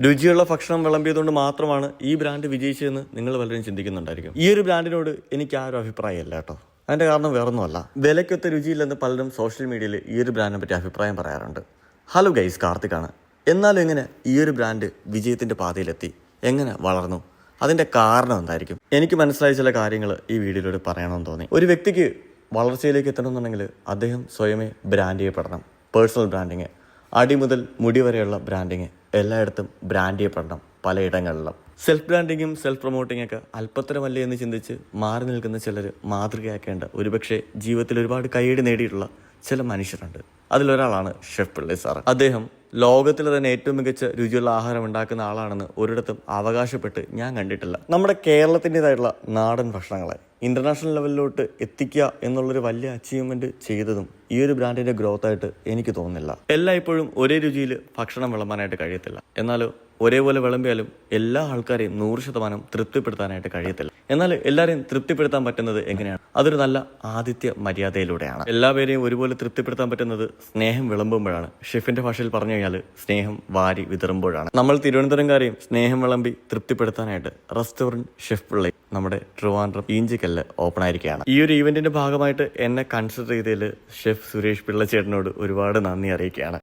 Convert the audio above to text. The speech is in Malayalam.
രുചിയുള്ള ഭക്ഷണം വിളമ്പിയതുകൊണ്ട് മാത്രമാണ് ഈ ബ്രാൻഡ് വിജയിച്ചതെന്ന് നിങ്ങൾ പലരും ചിന്തിക്കുന്നുണ്ടായിരിക്കും. ഈ ഒരു ബ്രാൻഡിനോട് എനിക്ക് ആ ഒരു അഭിപ്രായമല്ല കേട്ടോ. അതിന്റെ കാരണം വേറൊന്നുമല്ല. വിലയ്ക്കൊത്ത രുചിയില്ലെന്ന് പലരും സോഷ്യൽ മീഡിയയിൽ ഈ ഒരു ബ്രാൻഡിനെ പറ്റി അഭിപ്രായം പറയാറുണ്ട്. ഹലോ ഗൈസ് കാർത്തിക്കാണ്. എന്നാലും എങ്ങനെ ഈ ഒരു ബ്രാൻഡ് വിജയത്തിന്റെ പാതയിലെത്തി? എങ്ങനെ വളർന്നു? അതിന്റെ കാരണം എന്തായിരിക്കും? എനിക്ക് മനസ്സിലായ ചില കാര്യങ്ങൾ ഈ വീഡിയോയിലൂടെ പറയണമെന്ന് തോന്നി. ഒരു വ്യക്തിക്ക് വളർച്ചയിലേക്ക് എത്തണമെന്നുണ്ടെങ്കിൽ അദ്ദേഹം സ്വയമേ ബ്രാൻഡ് ചെയ്യപ്പെടണം. Personal branding. അടി മുതൽ മുടി വരെയുള്ള ബ്രാൻഡിങ്. എല്ലായിടത്തും ബ്രാൻഡ് ചെയ്യപ്പെടണം പലയിടങ്ങളിലും. സെൽഫ് ബ്രാൻഡിങ്ങും സെൽഫ് പ്രൊമോട്ടിംഗ് ഒക്കെ അല്പത്തരമല്ലേ എന്ന് ചിന്തിച്ച് മാറി നിൽക്കുന്ന ചിലർ മാതൃകയാക്കേണ്ട. ഒരുപക്ഷെ ജീവിതത്തിൽ ഒരുപാട് കൈയടി നേടിയിട്ടുള്ള ചില മനുഷ്യരുണ്ട്. അതിലൊരാളാണ് ഷെഫ് പിള്ളി സാർ അദ്ദേഹം ലോകത്തിലെ തന്നെ ഏറ്റവും മികച്ച രുചിയുള്ള ആഹാരം ഉണ്ടാക്കുന്ന ആളാണെന്ന് ഒരിടത്തും അവകാശപ്പെട്ട് ഞാൻ കണ്ടിട്ടില്ല. നമ്മുടെ കേരളത്തിന്റെതായിട്ടുള്ള നാടൻ ഭക്ഷണങ്ങളെ ഇന്റർനാഷണൽ ലെവലിലോട്ട് എത്തിക്കുക എന്നുള്ളൊരു വലിയ അച്ചീവ്മെന്റ് ചെയ്തതും ഈ ഒരു ബ്രാൻഡിന്റെ ഗ്രോത്ത് ആയിട്ട് എനിക്ക് തോന്നുന്നില്ല. എല്ലായ്പ്പോഴും ഒരേ രുചിയിൽ ഭക്ഷണം വിളമ്പാനായിട്ട് കഴിയത്തില്ല. എന്നാലോ ഒരേപോലെ വിളമ്പിയാലും എല്ലാ ആൾക്കാരെയും നൂറ് ശതമാനം തൃപ്തിപ്പെടുത്താനായിട്ട് കഴിയത്തില്ല. എന്നാൽ എല്ലാവരെയും തൃപ്തിപ്പെടുത്താൻ പറ്റുന്നത് എങ്ങനെയാണ്? അതൊരു നല്ല ആതിഥ്യ മര്യാദയിലൂടെയാണ്. എല്ലാവരെയും ഒരുപോലെ തൃപ്തിപ്പെടുത്താൻ പറ്റുന്നത് സ്നേഹം വിളമ്പുമ്പോഴാണ്. ഷെഫിന്റെ ഭാഷയിൽ പറഞ്ഞു കഴിഞ്ഞാൽ സ്നേഹം വാരി വിതറുമ്പോഴാണ്. നമ്മൾ തിരുവനന്തപുരംകാരെയും സ്നേഹം വിളമ്പി തൃപ്തിപ്പെടുത്താനായിട്ട് റെസ്റ്റോറന്റ് ഷെഫ് പിള്ളை നമ്മുടെ ട്രിവാൻഡ്രം ഈഞ്ചിക്കല്ല് ഓപ്പൺ ആയിരിക്കുകയാണ് ഈ ഒരു ഈവെന്റിന്റെ ഭാഗമായിട്ട് എന്നെ കൺസിഡർ ചെയ്തതിൽ ഷെഫ് സുരേഷ് പിള്ള ചേട്ടനോട് ഒരുപാട് നന്ദി അറിയിക്കുകയാണ്.